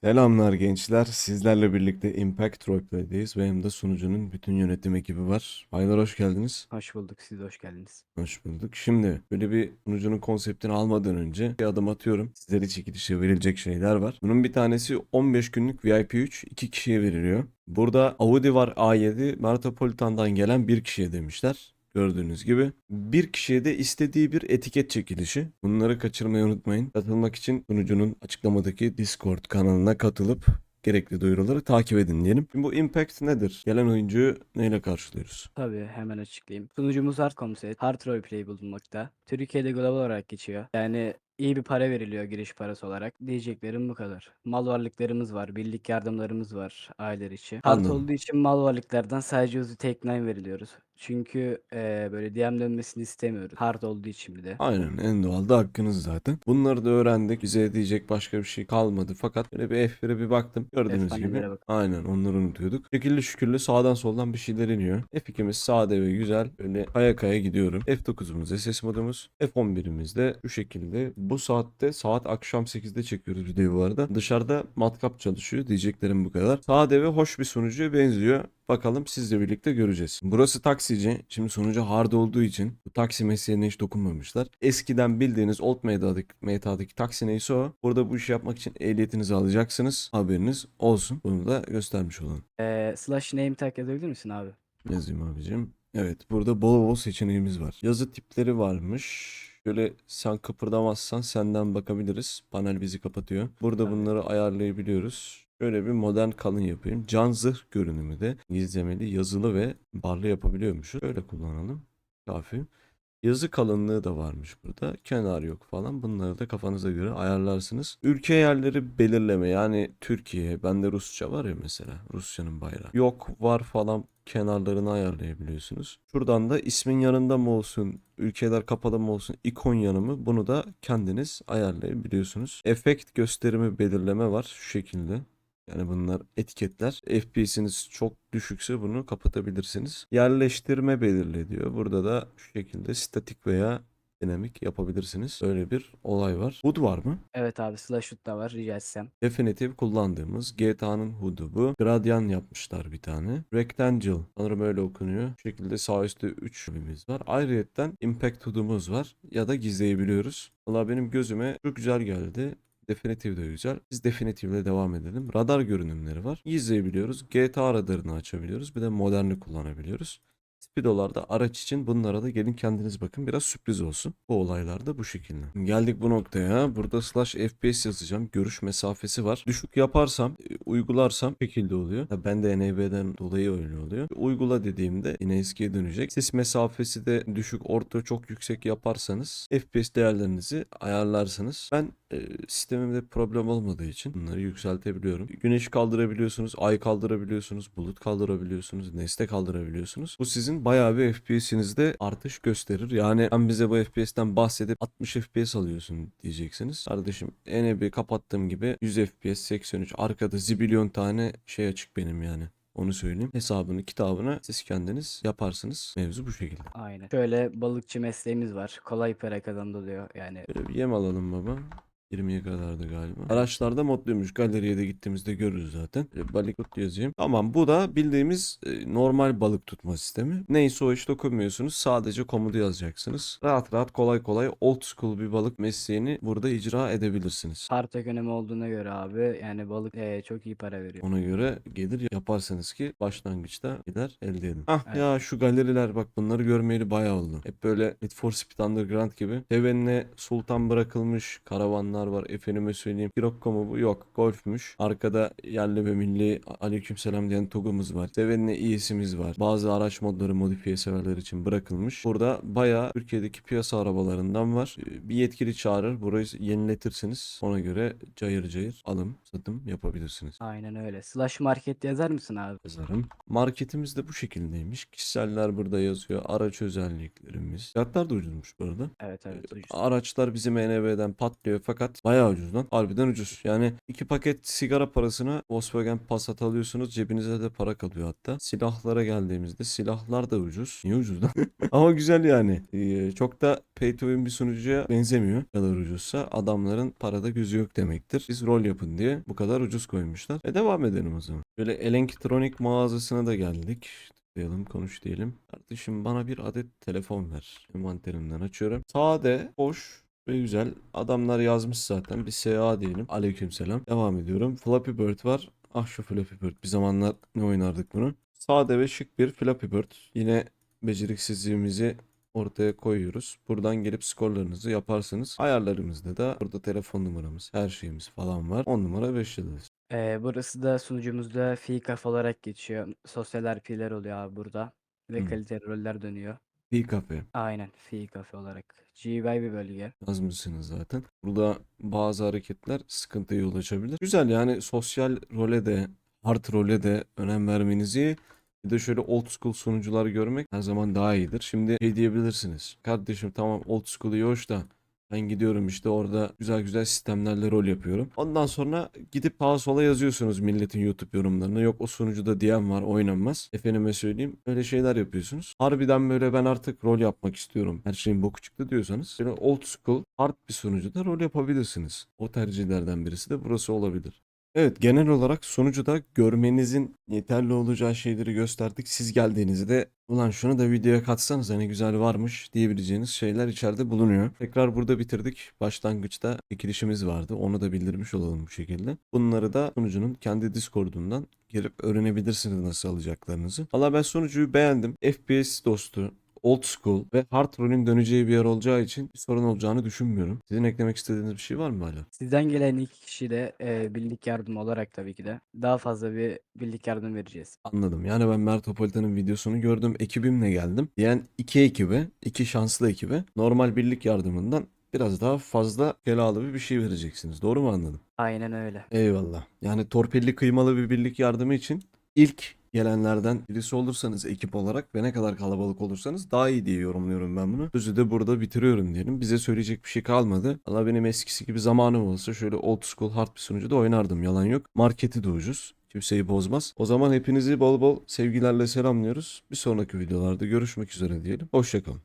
Selamlar gençler. Sizlerle birlikte Impact Roleplay'deyiz ve yanımda sunucunun bütün yönetim ekibi var. Baylar hoş geldiniz. Hoş bulduk. Siz de hoş geldiniz. Hoş bulduk. Şimdi böyle bir sunucunun konseptini almadan önce bir adım atıyorum. Sizlere çekilişe verilecek şeyler var. Bunun bir tanesi 15 günlük VIP 3 2 kişiye veriliyor. Burada Audi var A7 Metropolitan'dan gelen bir kişiye demişler. Gördüğünüz gibi. Bir kişiye de istediği bir etiket çekilişi. Bunları kaçırmayı unutmayın. Katılmak için sunucunun açıklamadaki Discord kanalına katılıp gerekli duyuruları takip edin diyelim. Şimdi bu Impact nedir? Gelen oyuncuyu neyle karşılıyoruz? Tabii hemen açıklayayım. Sunucumuz Hard Comset, Hard Roleplay bulunmakta. Türkiye'de global olarak geçiyor. Yani iyi bir para veriliyor giriş parası olarak. Diyeceklerim bu kadar. Mal varlıklarımız var, birlik yardımlarımız var aileler için. Hard Anladım. olduğu için mal varlıklardan sadece Uzi Tek9 veriliyoruz. Çünkü eee, böyle DM dönmesini istemiyoruz. Hard olduğu için bir de. Aynen en doğal da hakkınız zaten. Bunları da öğrendik. Bize diyecek başka bir şey kalmadı. Fakat böyle bir F1'e bir baktım. Gördüğünüz gibi. Efsanelere bak. Aynen onları unutuyorduk. Şekilli şükürlü sağdan soldan bir şeyler iniyor. F2'miz sade ve güzel. Böyle kaya kaya gidiyorum. F9'umuz SS modumuz. F11'imiz de şu şekilde. Bu saatte saat akşam 8'de çekiyoruz videoyu bu arada. Dışarıda matkap çalışıyor. Diyeceklerim bu kadar. Sade ve hoş bir sunucuya benziyor. Bakalım sizle birlikte göreceğiz. Burası taksici. Şimdi sonucu hard olduğu için bu taksi mesleğine hiç dokunmamışlar. Eskiden bildiğiniz old meta'daki, meta'daki taksi neyse o. Burada bu işi yapmak için ehliyetinizi alacaksınız. Haberiniz olsun. Bunu da göstermiş olalım. Eee, slash name tag yazabilir misin abi? Yazayım abicim. Evet burada bol bol seçeneğimiz var. Yazı tipleri varmış. Şöyle sen kıpırdamazsan senden bakabiliriz. Panel bizi kapatıyor. Burada Tabii. bunları ayarlayabiliyoruz. Şöyle bir modern kalın yapayım. Can zırh görünümü de gizlemeli, yazılı ve barlı yapabiliyormuşuz. Şöyle kullanalım. Kafi. Yazı kalınlığı da varmış burada. Kenar yok falan. Bunları da kafanıza göre ayarlarsınız. Ülke yerleri belirleme. Yani Türkiye. Bende Rusça var ya mesela. Rusya'nın bayrağı. Yok var falan kenarlarını ayarlayabiliyorsunuz. Şuradan da ismin yanında mı olsun, ülkeler kapalı mı olsun, ikon yanı mı bunu da kendiniz ayarlayabiliyorsunuz. Efekt gösterimi belirleme var şu şekilde. Yani bunlar etiketler. FPS'iniz çok düşükse bunu kapatabilirsiniz. Yerleştirme belirle diyor. Burada da şu şekilde statik veya dinamik yapabilirsiniz. Öyle bir olay var. HUD var mı? Evet abi slash shoot da var rica etsem. Definitive kullandığımız GTA'nın HUD'u bu. Gradient yapmışlar bir tane. Rectangle sanırım öyle okunuyor. Bu şekilde sağ üstte 3 HUD'umuz var. Ayrıyeten Impact HUD'umuz var. Ya da gizleyebiliyoruz. Valla benim gözüme çok güzel geldi. Definitive de güzel. Biz Definitive ile devam edelim. Radar görünümleri var. Gizleyebiliyoruz. GTA radarını açabiliyoruz. Bir de moderni kullanabiliyoruz. Speedo'larda araç için bunlara da gelin kendiniz bakın. Biraz sürpriz olsun. Bu olaylar da bu şekilde. Geldik bu noktaya. Burada slash FPS yazacağım. Görüş mesafesi var. Düşük yaparsam, e, uygularsam şekilde oluyor. Ya ben de NB'den dolayı öyle oluyor. Uygula dediğimde yine eskiye dönecek. Sis mesafesi de düşük, orta, çok yüksek yaparsanız FPS değerlerinizi ayarlarsınız. Ben e, sistemimde problem olmadığı için bunları yükseltebiliyorum. Güneş kaldırabiliyorsunuz, ay kaldırabiliyorsunuz, bulut kaldırabiliyorsunuz, nesne kaldırabiliyorsunuz. Bu sizin bayağı bir FPS'inizde artış gösterir. Yani ben bize bu FPS'ten bahsedip 60 FPS alıyorsun diyeceksiniz. Kardeşim NB kapattığım gibi 100 FPS 83 arkada zibilyon tane şey açık benim yani. Onu söyleyeyim. Hesabını, kitabını siz kendiniz yaparsınız. Mevzu bu şekilde. Aynen. Şöyle balıkçı mesleğimiz var. Kolay para kazandırıyor yani. Böyle bir yem alalım baba. 20'ye kadardı galiba. Araçlarda modluymuş. Galeriye de gittiğimizde görürüz zaten. Böyle balık tut yazayım. Tamam bu da bildiğimiz e, normal balık tutma sistemi. Neyse o hiç dokunmuyorsunuz. Sadece komutu yazacaksınız. Rahat rahat kolay kolay old school bir balık mesleğini burada icra edebilirsiniz. Hard ekonomi olduğuna göre abi yani balık eee, çok iyi para veriyor. Ona göre gelir yaparsanız ki başlangıçta gider elde edin. Ah Evet. ya şu galeriler bak bunları görmeyeli bayağı oldu. Hep böyle Need for Speed Underground gibi. Tevenine sultan bırakılmış karavanlar var. Efendime söyleyeyim. Kirokko mu bu? Yok. Golf'müş. Arkada yerli ve milli aleykümselam diyen Tog'umuz var. Tevenine iyisimiz var. Bazı araç modları modifiye severler için bırakılmış. Burada bayağı Türkiye'deki piyasa arabalarından var. Ee, Bir yetkili çağırır. Burayı yeniletirsiniz. Ona göre cayır cayır alım satım yapabilirsiniz Aynen öyle. Slash market yazar mısın abi? yazarım. Marketimiz de bu şekildeymiş. Kişiseller burada yazıyor. Araç özelliklerimiz. Fiyatlar da ucuzmuş bu arada. Evet evet. ucuz. Araçlar bizim NB'den patlıyor fakat Fakat bayağı ucuz lan. Harbiden ucuz. Yani iki paket sigara parasına Volkswagen Passat alıyorsunuz. Cebinize de para kalıyor hatta. Silahlara geldiğimizde silahlar da ucuz. Niye ucuz lan? Ama güzel yani. Ee, çok da pay to win bir sunucuya benzemiyor. Ne kadar ucuzsa adamların parada gözü yok demektir. Biz rol yapın diye bu kadar ucuz koymuşlar. E devam edelim o zaman. Böyle elektronik mağazasına da geldik. Tıklayalım konuş diyelim. Kardeşim bana bir adet telefon ver. Envanterimden açıyorum. Sade, hoş ve güzel. Adamlar yazmış zaten. Bir SA diyelim. Aleykümselam. Devam ediyorum. Flappy Bird var. Ah şu Flappy Bird. Bir zamanlar ne oynardık bunu. Sade ve şık bir Flappy Bird. Yine beceriksizliğimizi ortaya koyuyoruz. Buradan gelip skorlarınızı yaparsınız. Ayarlarımızda da burada telefon numaramız, her şeyimiz falan var. 10 numara 5 yıldız. Ee, burası da sunucumuzda Fi Cafe olarak geçiyor. Sosyal RP'ler oluyor abi burada. Ve Hı. kaliteli roller dönüyor. Bir kafe Aynen Fi Cafe olarak. GUI bir bölge. yazmışsınız zaten. Burada bazı hareketler sıkıntıya yol açabilir. Güzel yani sosyal role de hard role de önem vermenizi bir de şöyle old school sunucular görmek her zaman daha iyidir. Şimdi şey diyebilirsiniz. Kardeşim tamam old school iyi hoş da ben gidiyorum işte orada güzel güzel sistemlerle rol yapıyorum. Ondan sonra gidip sağa sola yazıyorsunuz milletin YouTube yorumlarına. Yok o sunucuda diyen var oynanmaz. Efendime söyleyeyim öyle şeyler yapıyorsunuz. Harbiden böyle ben artık rol yapmak istiyorum. Her şeyin boku çıktı diyorsanız. Böyle old school hard bir sunucuda rol yapabilirsiniz. O tercihlerden birisi de burası olabilir. Evet genel olarak sonucuda görmenizin yeterli olacağı şeyleri gösterdik. Siz geldiğinizde ulan şunu da videoya katsanız hani güzel varmış diyebileceğiniz şeyler içeride bulunuyor. Tekrar burada bitirdik. Başlangıçta çekilişimiz vardı. Onu da bildirmiş olalım bu şekilde. Bunları da sunucunun kendi Discord'undan girip öğrenebilirsiniz nasıl alacaklarınızı. Valla ben sunucuyu beğendim. FPS dostu, old school ve hard rolün döneceği bir yer olacağı için bir sorun olacağını düşünmüyorum. Sizin eklemek istediğiniz bir şey var mı hala? Sizden gelen iki kişi de e, birlik yardım olarak tabii ki de daha fazla bir birlik yardım vereceğiz. Anladım. Yani ben Mertopolitan'ın videosunu gördüm. Ekibimle geldim. Diyen iki ekibe, iki şanslı ekibe normal birlik yardımından biraz daha fazla kelalı bir şey vereceksiniz. Doğru mu anladım? Aynen öyle. Eyvallah. Yani torpilli kıymalı bir birlik yardımı için ilk gelenlerden birisi olursanız ekip olarak ve ne kadar kalabalık olursanız daha iyi diye yorumluyorum ben bunu. Sözü de burada bitiriyorum diyelim. Bize söyleyecek bir şey kalmadı. Valla benim eskisi gibi zamanım olsa şöyle old school hard bir sunucuda oynardım. Yalan yok. Marketi de ucuz. Kimseyi bozmaz. O zaman hepinizi bol bol sevgilerle selamlıyoruz. Bir sonraki videolarda görüşmek üzere diyelim. Hoşçakalın.